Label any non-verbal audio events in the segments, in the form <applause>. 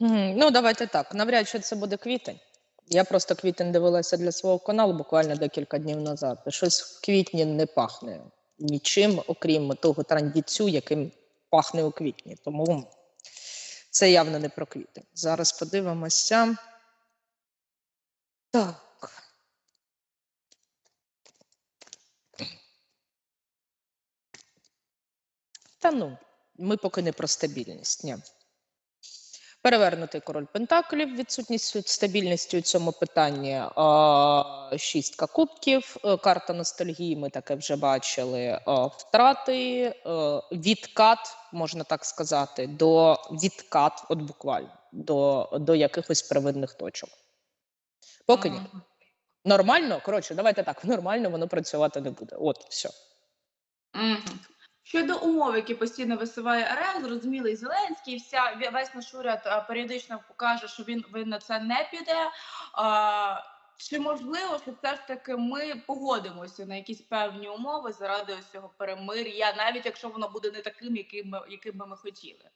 Ну, давайте так. Навряд чи це буде квітень. Я просто квітень дивилася для свого каналу буквально декілька днів назад. Щось в квітні не пахне нічим, окрім того трандіцю, яким пахне у квітні. Тому це явно не про квітень. Зараз подивимося. Так. Та ну, ми поки не про стабільність. Ні. Перевернутий король Пентаклів, відсутність стабільності у цьому питанні. Шістка кубків, е, карта ностальгії. Ми таке вже бачили. Втрати, е, відкат, можна так сказати, до відкат, от буквально до, до якихось первинних точок. Поки ні. Нормально, коротше, давайте так, <laughs> нормально воно працювати не буде. От все. Щодо умов, які постійно висуває РФ, зрозуміло, і Зеленський, і вся весь наш уряд періодично покаже, що він, він на це не піде. А, чи можливо, що все ж таки ми погодимося на якісь певні умови заради ось цього перемир'я, навіть якщо воно буде не таким, яким ми, яким би ми хотіли?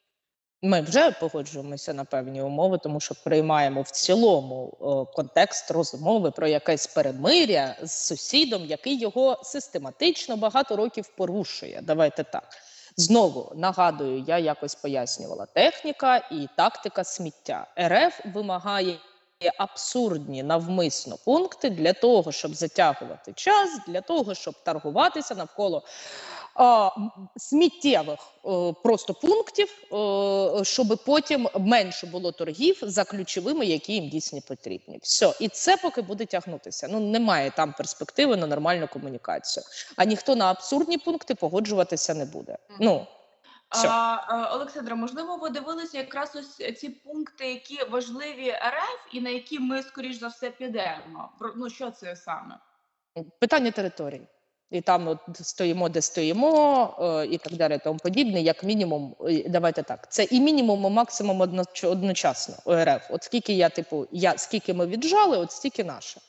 Ми вже погоджуємося на певні умови, тому що приймаємо в цілому е, контекст розмови про якесь перемиря з сусідом, який його систематично багато років порушує. Давайте так. Знову нагадую, я якось пояснювала техніка і тактика сміття. РФ вимагає абсурдні навмисно пункти для того, щоб затягувати час, для того, щоб торгуватися навколо сміттєвих е, просто пунктів, е, щоб потім менше було торгів за ключовими, які їм дійсно потрібні. Все, і це поки буде тягнутися. Ну немає там перспективи на нормальну комунікацію. А ніхто на абсурдні пункти погоджуватися не буде. Ну все. А, Олександра, можливо, ви дивилися якраз ось ці пункти, які важливі РФ, і на які ми скоріш за все підемо. Ну що це саме? питання території. І там от стоїмо, де стоїмо, е, і так далі, тому подібне, як мінімум, е, давайте так. Це і мінімум, і максимум одноч- одночасно ОРФ. От скільки я, типу, я скільки ми віджали, от стільки наше.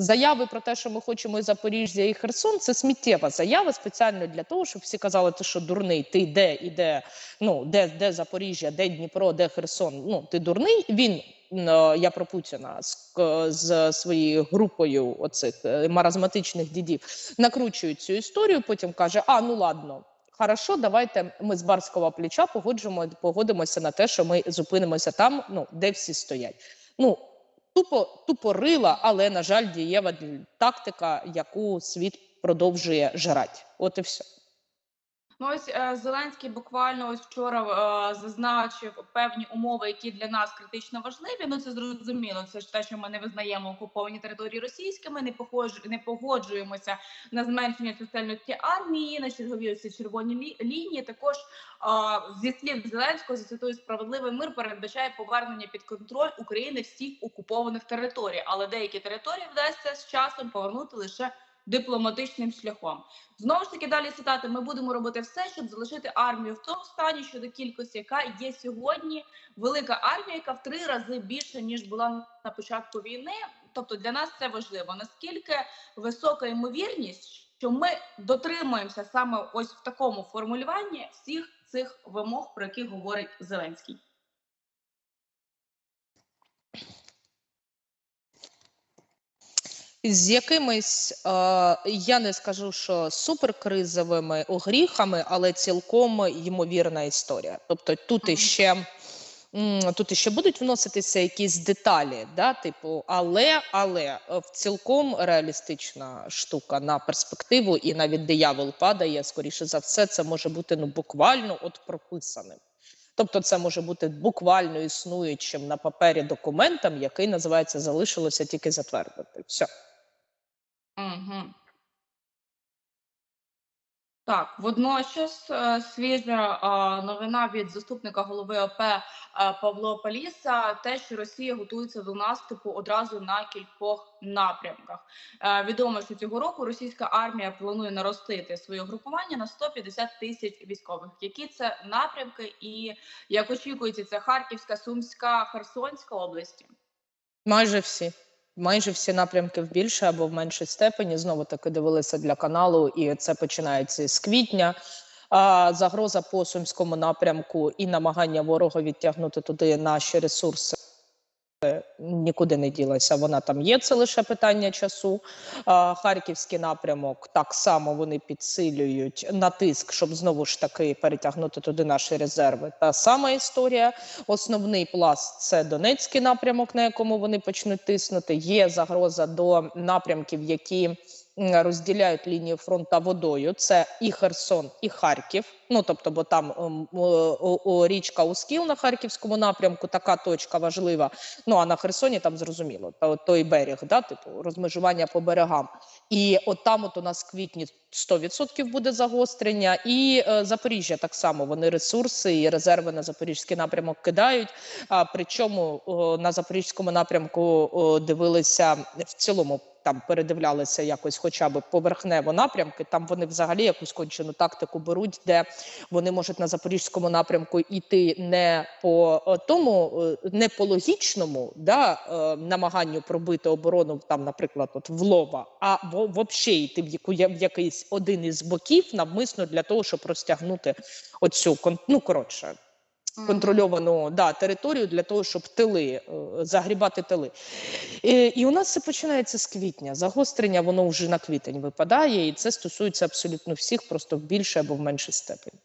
Заяви про те, що ми хочемо і Запоріжжя і Херсон, це сміттєва заява спеціально для того, щоб всі казали, ти що дурний, ти де і де, ну де, де Запоріжжя, де Дніпро, де Херсон. Ну ти дурний. Він я про Путіна з, з своєю групою оцих е, маразматичних дідів накручує цю історію. Потім каже: А ну ладно. Хорошо, давайте ми з барського плеча погоджуємо, погодимося на те, що ми зупинимося там, ну де всі стоять. Ну тупо тупорила, але на жаль, дієва тактика, яку світ продовжує жрати. От і все. Ну ось е, Зеленський буквально ось вчора е, зазначив певні умови, які для нас критично важливі. Ну це зрозуміло. Це ж те, що ми не визнаємо окуповані території російськими, не погодж... не погоджуємося на зменшення чисельності армії, на чергові ось червоні лі... лінії. Також е, зі слів Зеленського за цитую справедливий мир передбачає повернення під контроль України всіх окупованих територій, але деякі території вдасться з часом повернути лише дипломатичним шляхом. Знову ж таки, далі цитати: ми будемо робити все, щоб залишити армію в тому стані щодо кількості, яка є сьогодні. Велика армія, яка в три рази більше ніж була на початку війни. Тобто для нас це важливо. Наскільки висока ймовірність, що ми дотримуємося саме ось в такому формулюванні всіх цих вимог, про які говорить Зеленський. З якимись е, я не скажу, що суперкризовими огріхами, але цілком ймовірна історія. Тобто тут іще тут іще будуть вноситися якісь деталі, да, типу, але але е, цілком реалістична штука на перспективу, і навіть диявол падає. Скоріше за все, це може бути ну буквально от прописаним. Тобто, це може бути буквально існуючим на папері документом, який називається залишилося тільки затвердити. Все. Угу. Так, водночас е, свіжа новина від заступника голови ОП е, Павло Паліса, те, що Росія готується до наступу одразу на кількох напрямках. Е, Відомо, що цього року російська армія планує наростити своє групування на 150 тисяч військових. Які це напрямки, і як очікується, це Харківська, Сумська, Херсонська області? Майже всі. Майже всі напрямки в більше або в меншій степені. Знову таки дивилися для каналу, і це починається з квітня. А загроза по сумському напрямку і намагання ворога відтягнути туди наші ресурси. Е, Нікуди не ділася, вона там є. Це лише питання часу. Харківський напрямок так само вони підсилюють натиск, щоб знову ж таки перетягнути туди наші резерви. Та сама історія. Основний пласт це Донецький напрямок, на якому вони почнуть тиснути. Є загроза до напрямків, які розділяють лінію фронту водою. Це і Херсон, і Харків. Ну тобто, бо там ем, о, о, о, річка Ускіл на харківському напрямку, така точка важлива. Ну а на Херсоні там зрозуміло, то, той берег, да, типу розмежування по берегам. І от там от у нас квітні 100% буде загострення, і е, Запоріжжя так само вони ресурси і резерви на запорізький напрямок кидають. А причому о, на запорізькому напрямку о, дивилися в цілому. Там передивлялися якось, хоча б поверхнево напрямки. Там вони взагалі якусь кончену тактику беруть, де вони можуть на запорізькому напрямку йти не по е, тому, е, не по логічному да, е, намаганню пробити оборону, там, наприклад, от в лова, а взагалі йти в, якийсь один із боків навмисно для того, щоб розтягнути оцю ну, коротше, контрольовану да, територію для того, щоб тили е, загрібати тили. І, і у нас це починається з квітня. Загострення воно вже на квітень випадає, і це стосується абсолютно всіх, просто в більшій або в меншій степені.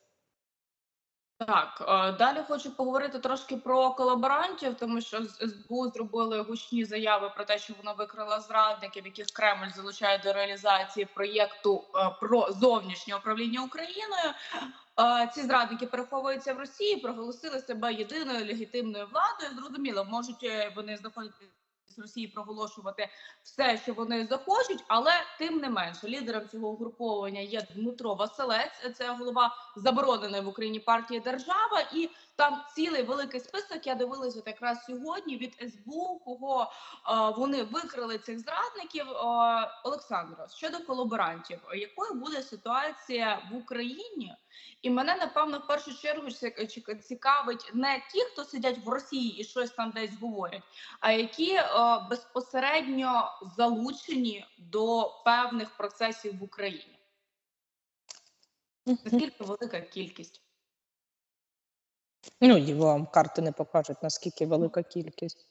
Так, е, далі хочу поговорити трошки про колаборантів, тому що з- СБУ зробили гучні заяви про те, що вона викрила зрадників, яких Кремль залучає до реалізації проєкту е, про зовнішнє управління Україною. Ці зрадники переховуються в Росії, проголосили себе єдиною легітимною владою. Зрозуміло, можуть е, вони знаходитися з Росії проголошувати все, що вони захочуть, але тим не менше лідером цього угруповання є Дмитро Василець. Це голова забороненої в Україні партії Держава, і там цілий великий список. Я дивилася от якраз сьогодні від СБУ, кого е, вони викрили цих зрадників. Е, Олександро, щодо колаборантів, якою буде ситуація в Україні? І мене напевно в першу чергу ці- ці- цікавить не ті, хто сидять в Росії і щось там десь говорять, а які е, безпосередньо залучені до певних процесів в Україні. Наскільки велика кількість? Ну, і вам карти не покажуть, наскільки велика кількість.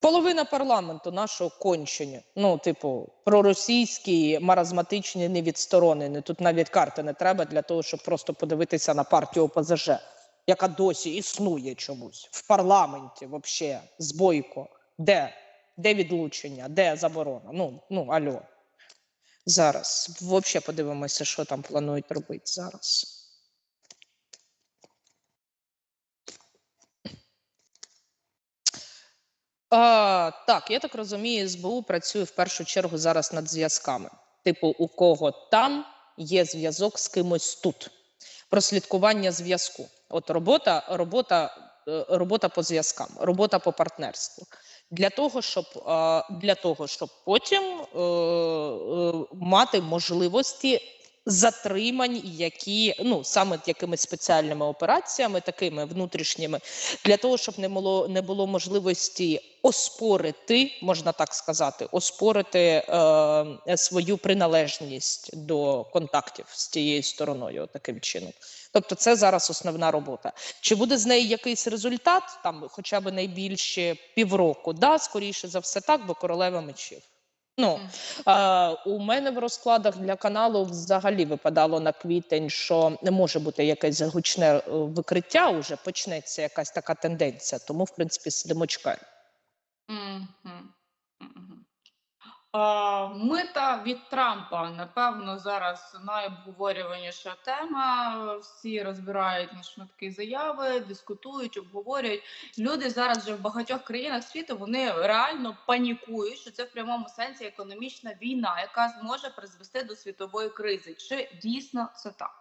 Половина парламенту нашого кончені. Ну, типу, проросійські, маразматичні, невідсторонені. Тут навіть карти не треба для того, щоб просто подивитися на партію ОПЗЖ, яка досі існує чомусь в парламенті, взагалі, з Бойко. Де? Де відлучення? Де заборона? Ну, ну, альо. Зараз. Взагалі подивимося, що там планують робити зараз. А, так, я так розумію, СБУ працює в першу чергу зараз над зв'язками. Типу, у кого там є зв'язок з кимось тут. Прослідкування зв'язку. От робота, робота, е, робота по зв'язкам, робота по партнерству. Для того, щоб, для того, щоб потім е, е, мати можливості затримань, які ну саме якимись спеціальними операціями, такими внутрішніми, для того, щоб не було не було можливості оспорити, можна так сказати, оспорити е, свою приналежність до контактів з тією стороною, таким чином. Тобто, це зараз основна робота. Чи буде з неї якийсь результат, там хоча б найбільше півроку? Да, скоріше за все, так, бо королева мечів. Ну е, у мене в розкладах для каналу взагалі випадало на квітень, що не може бути якесь гучне е, викриття. Уже почнеться якась така тенденція. Тому, в принципі, сидимо чекаємо. Мгм. Мгм. А, Мита від Трампа, напевно, зараз найобговорюваніша тема. Всі розбирають на шматки заяви, дискутують, обговорюють. Люди зараз вже в багатьох країнах світу вони реально панікують, що це в прямому сенсі економічна війна, яка зможе призвести до світової кризи. Чи дійсно це так?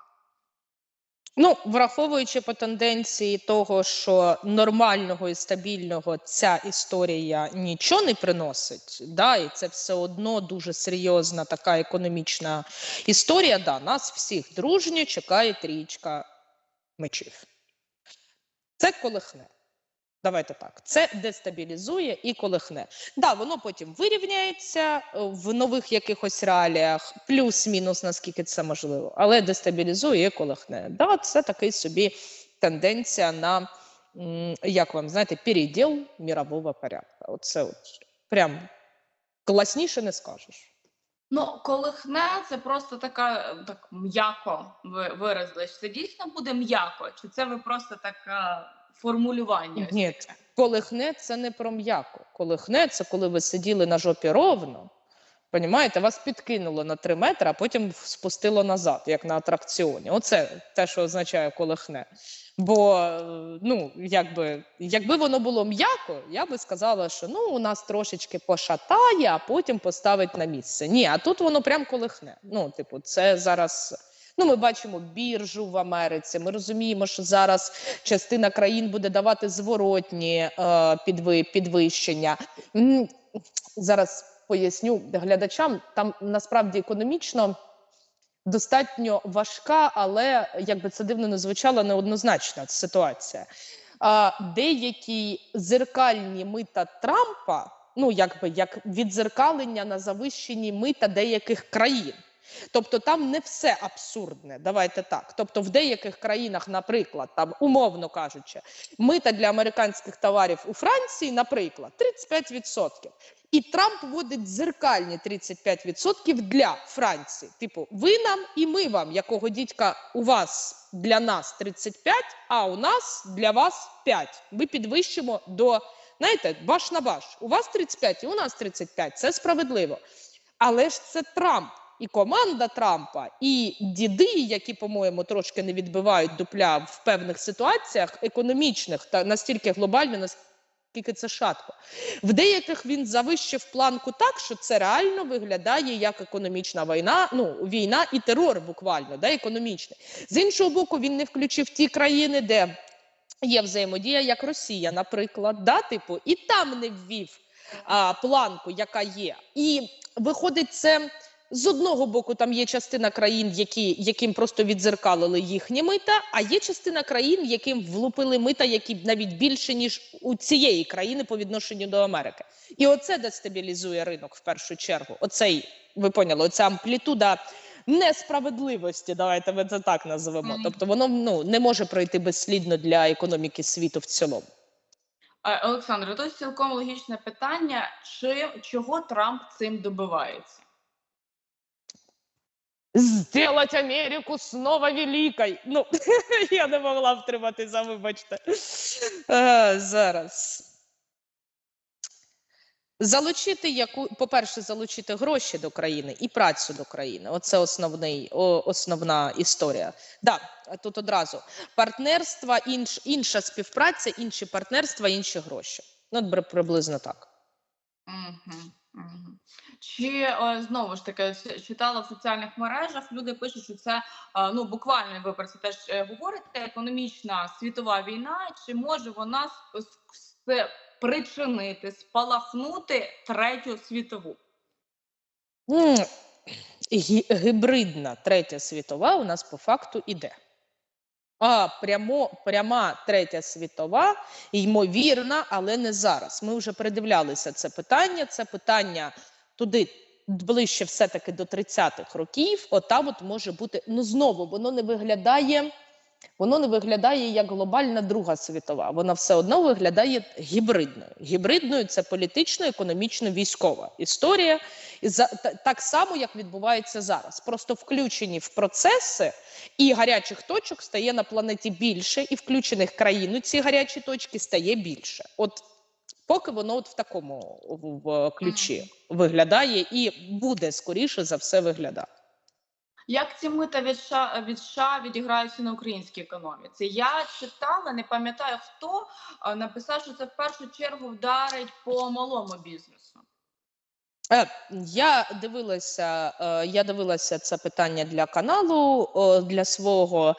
Ну, враховуючи по тенденції того, що нормального і стабільного ця історія нічого не приносить, да, і це все одно дуже серйозна така економічна історія. Да, нас всіх дружньо чекає трічка мечів. Це колихне. Давайте так. Це дестабілізує і колихне. Да, воно потім вирівняється е, в нових якихось реаліях, плюс-мінус, наскільки це можливо, але дестабілізує і колихне. Да, це такий собі тенденція на як вам знаєте, переділ мірового порядку. Оце от прям класніше не скажеш. Ну, колихне це просто така е, так м'яко ви виразились. Це дійсно буде м'яко, чи це ви просто таке формулювання? Ні, колихне це не про м'яко. Колихне це коли ви сиділи на жопі ровно. Понімаєте, вас підкинуло на 3 метри, а потім спустило назад, як на атракціоні. Оце те, що означає колихне. Бо е, ну, якби, якби воно було м'яко, я би сказала, що ну, у нас трошечки пошатає, а потім поставить на місце. Ні, а тут воно прям колихне. Ну, типу, це зараз. Ну, ми бачимо біржу в Америці. Ми розуміємо, що зараз частина країн буде давати зворотні е, підви, підвищення. Зараз поясню глядачам. Там насправді економічно достатньо важка, але як би це дивно не звучало, неоднозначна ситуація. А, деякі зеркальні мита Трампа, ну якби як відзеркалення на завищені мита деяких країн. Тобто там не все абсурдне. Давайте так. Тобто, в деяких країнах, наприклад, там умовно кажучи, мита для американських товарів у Франції, наприклад, 35%. І Трамп вводить дзеркальні 35% для Франції. Типу, ви нам і ми вам, якого дідька у вас для нас 35, а у нас для вас 5. Ми підвищимо до, знаєте, баш на баш. У вас 35 і у нас 35. Це справедливо. Але ж це Трамп. І команда Трампа, і діди, які, по-моєму, трошки не відбивають дупля в певних ситуаціях економічних та настільки глобально, наскільки це шатко. В деяких він завищив планку так, що це реально виглядає як економічна війна, ну війна і терор, буквально, да, економічний. З іншого боку, він не включив ті країни, де є взаємодія, як Росія, наприклад, да, типу, і там не ввів а, планку, яка є. І виходить, це. З одного боку, там є частина країн, які, яким просто відзеркалили їхні мита, а є частина країн, яким влупили мита, які навіть більше, ніж у цієї країни по відношенню до Америки. І оце дестабілізує ринок в першу чергу. Оцей, ви поняли, оця амплітуда несправедливості, давайте ми це так називемо. Мгм. Тобто воно ну, не може пройти безслідно для економіки світу в цілому. Олександр, тут цілком логічне питання: чи чого Трамп цим добивається? Сделать Америку снова великой. Ну, <laughs> я не могла втриматися, вибачте. Е, зараз. Залучити яку, по-перше, залучити гроші до країни і працю до країни. Оце основний, о, основна історія. Да, тут одразу партнерства, інш, інша співпраця, інші партнерства, інші гроші. Ну, приблизно так. Угу. Чи е, знову ж таки читала в соціальних мережах, люди пишуть, що це е, ну буквально ви про це теж е, говорите. Економічна світова війна, чи може вона спричинити, спалахнути третю світову? Гібридна третя світова у нас по факту іде. А прямо, пряма третя світова, ймовірна, але не зараз. Ми вже передивлялися це питання. Це питання туди ближче все-таки до 30-х років. Отам от може бути. Ну знову воно не виглядає. Воно не виглядає як глобальна Друга світова. Вона все одно виглядає гібридною. Гібридною це політично, економічно, військова історія. І за так само, як відбувається зараз. Просто включені в процеси, і гарячих точок стає на планеті більше, і включених країн у ці гарячі точки стає більше. От поки воно от в такому в, в ключі виглядає і буде скоріше за все виглядати. Як ці мита від США, від США відіграються на українській економіці? Я читала, не пам'ятаю хто написав, що це в першу чергу вдарить по малому бізнесу. Е, Я дивилася, е, я дивилася це питання для каналу для свого. Е,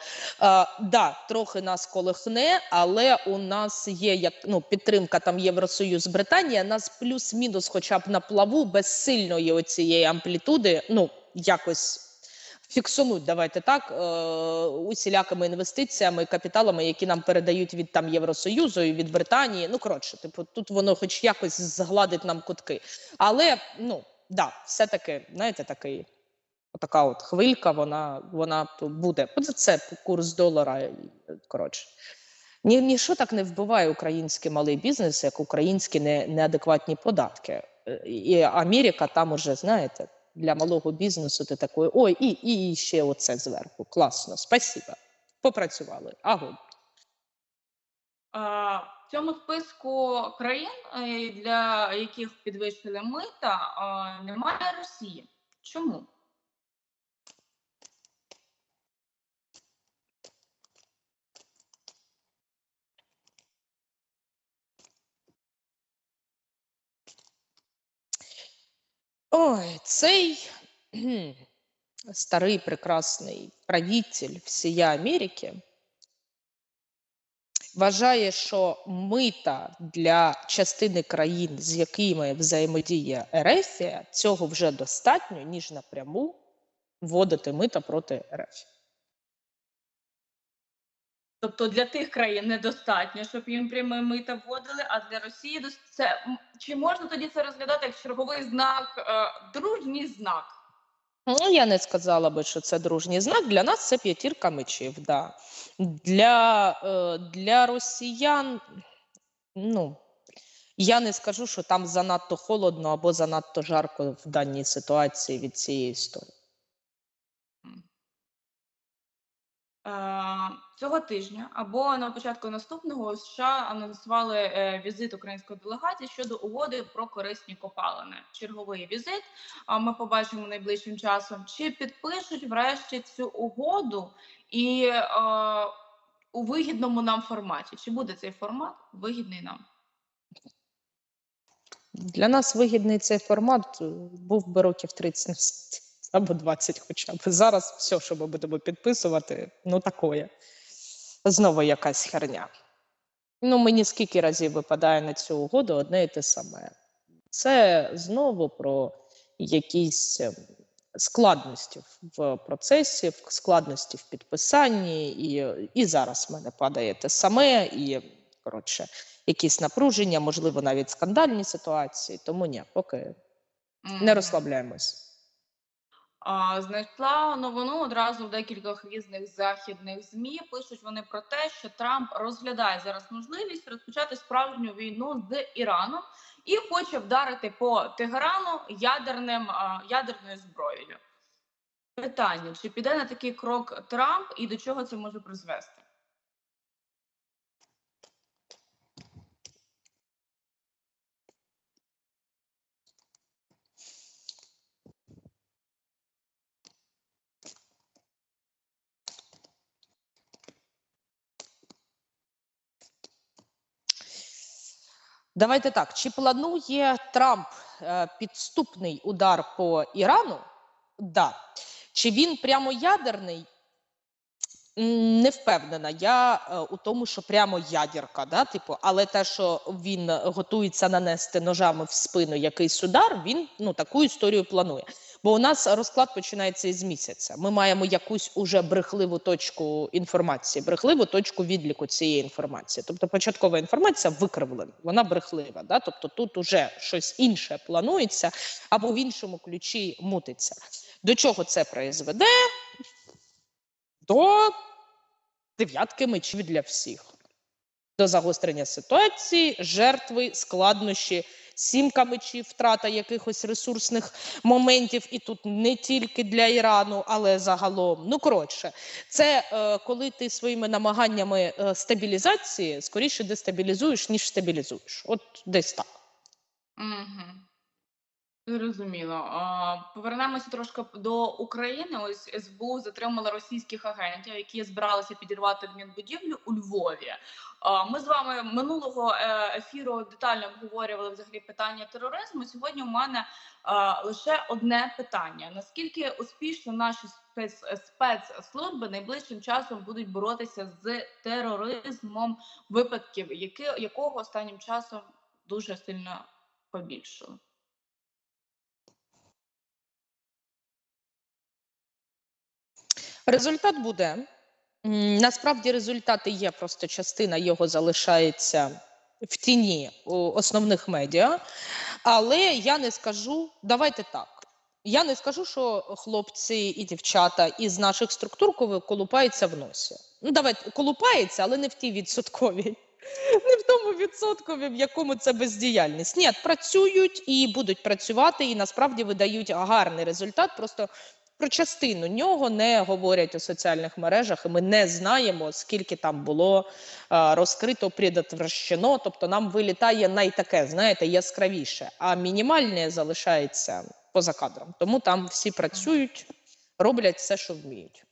Да, трохи нас колихне, але у нас є як ну підтримка там Євросоюз, Британія. Нас плюс-мінус, хоча б на плаву без сильної оцієї амплітуди. Ну якось фіксунуть, давайте так, е, усілякими інвестиціями, капіталами, які нам передають від там Євросоюзу і від Британії. Ну коротше, типу, тут воно хоч якось згладить нам кутки. Але ну да, все таки, знаєте, такий. Така от хвилька, вона, вона буде. Це курс долара. Коротше. Ні, ніщо так не вбиває український малий бізнес, як українські не, неадекватні податки. Е, І Америка там уже, знаєте, для малого бізнесу ти такої, ой, і, і, ще оце зверху. Класно, спасіба. Попрацювали. Агу. А, В цьому списку країн, е, для яких підвищили мита, немає Росії. Чому? Ой, цей <clears throat> старий прекрасний правитель всія Америки вважає, що мита для частини країн, з якими взаємодіє Ерефія, цього вже достатньо, ніж напряму вводити мита проти РФ. Тобто для тих країн недостатньо, щоб їм пряме мита вводили, а для Росії це чи можна тоді це розглядати як черговий знак, е, дружній знак? Ну, я не сказала би, що це дружній знак. Для нас це п'ятірка мечів. Да. Для, е, для росіян, ну, я не скажу, що там занадто холодно або занадто жарко в даній ситуації від цієї історії. Цього тижня або на початку наступного США анонсували е, візит української делегації щодо угоди про корисні копалини. Черговий візит. А ми побачимо найближчим часом, чи підпишуть врешті цю угоду і е, у вигідному нам форматі. Чи буде цей формат вигідний нам? Для нас вигідний цей формат е, був би років 30 назад, або 20 хоча б. Зараз все, що ми будемо підписувати, ну такое. Знову якась херня. Ну, мені скільки разів випадає на цю угоду одне і те саме. Це знову про якісь ем, складності в процесі, складності в підписанні, і, і зараз в мене падає те саме, і коротше, якісь напруження, можливо, навіть скандальні ситуації. Тому ні, поки не розслабляємось. Знайшла новину одразу в декількох різних західних змі. Пишуть вони про те, що Трамп розглядає зараз можливість розпочати справжню війну з Іраном і хоче вдарити по Тегерану ядерним ядерною зброєю. Питання: чи піде на такий крок Трамп і до чого це може призвести? Давайте так: чи планує Трамп е, підступний удар по Ірану? Да. Чи він прямо ядерний? Не впевнена я е, у тому, що прямо ядерка, да, типу, але те, що він готується нанести ножами в спину якийсь удар, він ну таку історію планує. Бо у нас розклад починається із місяця. Ми маємо якусь уже брехливу точку інформації, брехливу точку відліку цієї інформації. Тобто початкова інформація викривлена, вона брехлива. Да? Тобто тут уже щось інше планується або в іншому ключі мутиться. До чого це призведе? До дев'ятки мечів для всіх. До загострення ситуації, жертви, складнощі, сімка мечів, втрата якихось ресурсних моментів, і тут не тільки для Ірану, але загалом. Ну коротше, це е, коли ти своїми намаганнями е, стабілізації скоріше дестабілізуєш, ніж стабілізуєш. От десь так. Угу. Зрозуміло. Повернемося трошки до України. Ось СБУ затримала російських агентів, які збиралися підірвати адмінбудівлю у Львові. Ми з вами минулого е, ефіру детально обговорювали взагалі питання тероризму. Сьогодні у мене лише одне питання: наскільки успішно наші спец, спецслужби найближчим часом будуть боротися з тероризмом випадків, які, якого останнім часом дуже сильно побільшало? Результат буде. Насправді результати є, просто частина його залишається в тіні основних медіа. Але я не скажу, давайте так. Я не скажу, що хлопці і дівчата із наших структур колупаються в носі. Ну, давайте колупаються, але не в тій відсотковій. <laughs> Не в тому відсоткові, в якому це бездіяльність. Ні, працюють і будуть працювати, і насправді видають гарний результат. Просто про частину нього не говорять у соціальних мережах, і ми не знаємо, скільки там було а, розкрито, предотвращено. Тобто нам вилітає найтаке, знаєте, яскравіше, а мінімальне залишається поза кадром. Тому там всі працюють, роблять все, що вміють.